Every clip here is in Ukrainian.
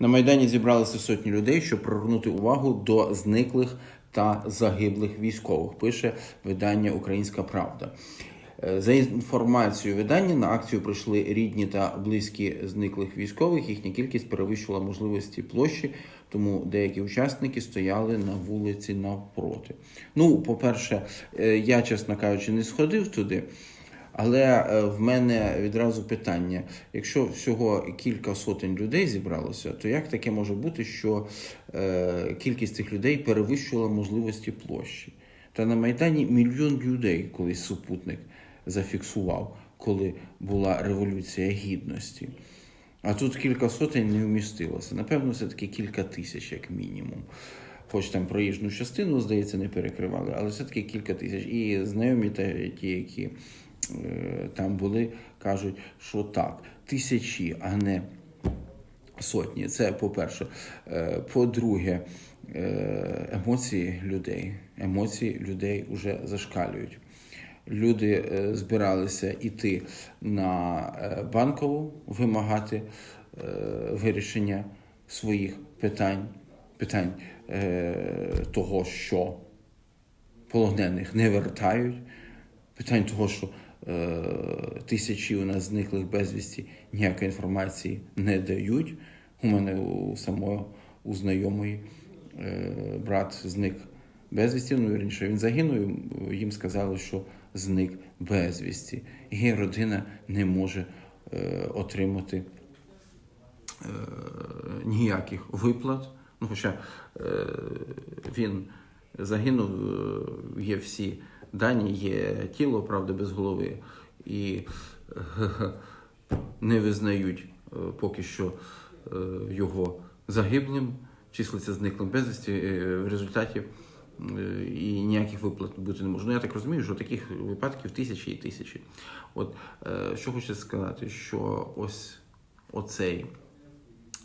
На Майдані зібралися сотні людей, щоб привернути увагу до зниклих та загиблих військових. Пише видання Українська Правда. Е, За інформацією видання, на акцію прийшли рідні та близькі зниклих військових. Їхня кількість перевищувала можливості площі, тому деякі учасники стояли на вулиці навпроти. Ну, по-перше, е, я, чесно кажучи, не сходив туди. Але е, в мене відразу питання: якщо всього кілька сотень людей зібралося, то як таке може бути, що е, кількість цих людей перевищувала можливості площі? Та на Майдані мільйон людей колись супутник зафіксував, коли була революція гідності. А тут кілька сотень не вмістилося. Напевно, все-таки кілька тисяч, як мінімум. Хоч там проїжджу частину, здається, не перекривали, але все-таки кілька тисяч. І знайомі ті, які там були, кажуть, що так, тисячі, а не сотні. Це по-перше. Е, По-друге, е, емоції людей. Емоції людей вже зашкалюють. Люди е, збиралися йти на е, банкову, вимагати е, вирішення своїх питань, питань е, того, що полонених не вертають, питань того, що е, тисячі у нас зниклих безвісті ніякої інформації не дають. У мене у самого у знайомої е, брат зник безвісті. Ну, вірніше, він загинув. Їм сказали, що зник безвісті. І родина не може е, отримати е, ніяких виплат. Ну, хоча е, він загинув, е, є всі дані, є тіло, правда, без голови, і не визнають е, поки що е, його загиблим, числиться зниклим безвісті. Е, В результаті і ніяких виплат бути не може. Ну, я так розумію, що таких випадків тисячі і тисячі. От що хочу сказати, що ось оцей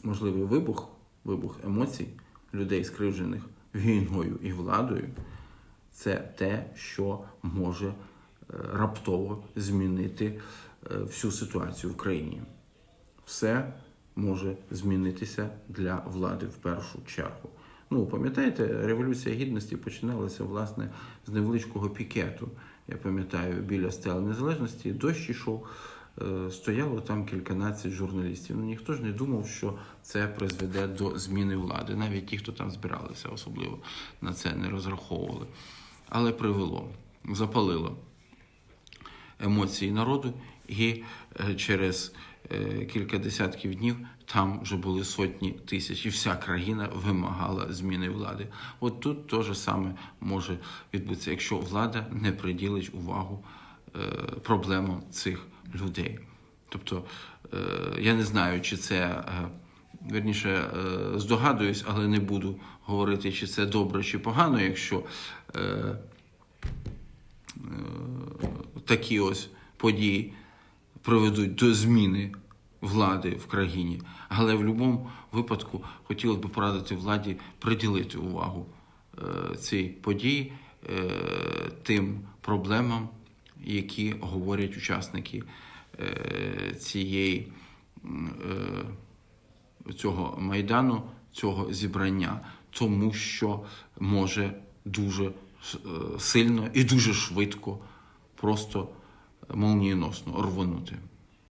можливий вибух, вибух емоцій людей, скривджених війною і владою, це те, що може е, раптово змінити е, всю ситуацію в країні. Все може змінитися для влади в першу чергу. Ну, пам'ятаєте, революція гідності починалася власне з невеличкого пікету. Я пам'ятаю, біля стели незалежності дощ ішов, е, стояло там кільканадцять журналістів. Ну ніхто ж не думав, що це призведе до зміни влади. Навіть ті, хто там збиралися, особливо на це не розраховували. Але привело, запалило емоції народу, і е, через е, кілька десятків днів там вже були сотні тисяч, і вся країна вимагала зміни влади. От тут те ж саме може відбутися, якщо влада не приділить увагу е, проблемам цих людей. Тобто я не знаю, чи це. Верніше е, здогадуюсь, але не буду говорити, чи це добре, чи погано, якщо е, е, такі ось події приведуть до зміни влади в країні. Але в будь-якому випадку хотілося б порадити владі приділити увагу цій події, тим проблемам, які говорять учасники цієї. Цього майдану, цього зібрання, тому що може дуже е, сильно і дуже швидко, просто молнієносно рвонути.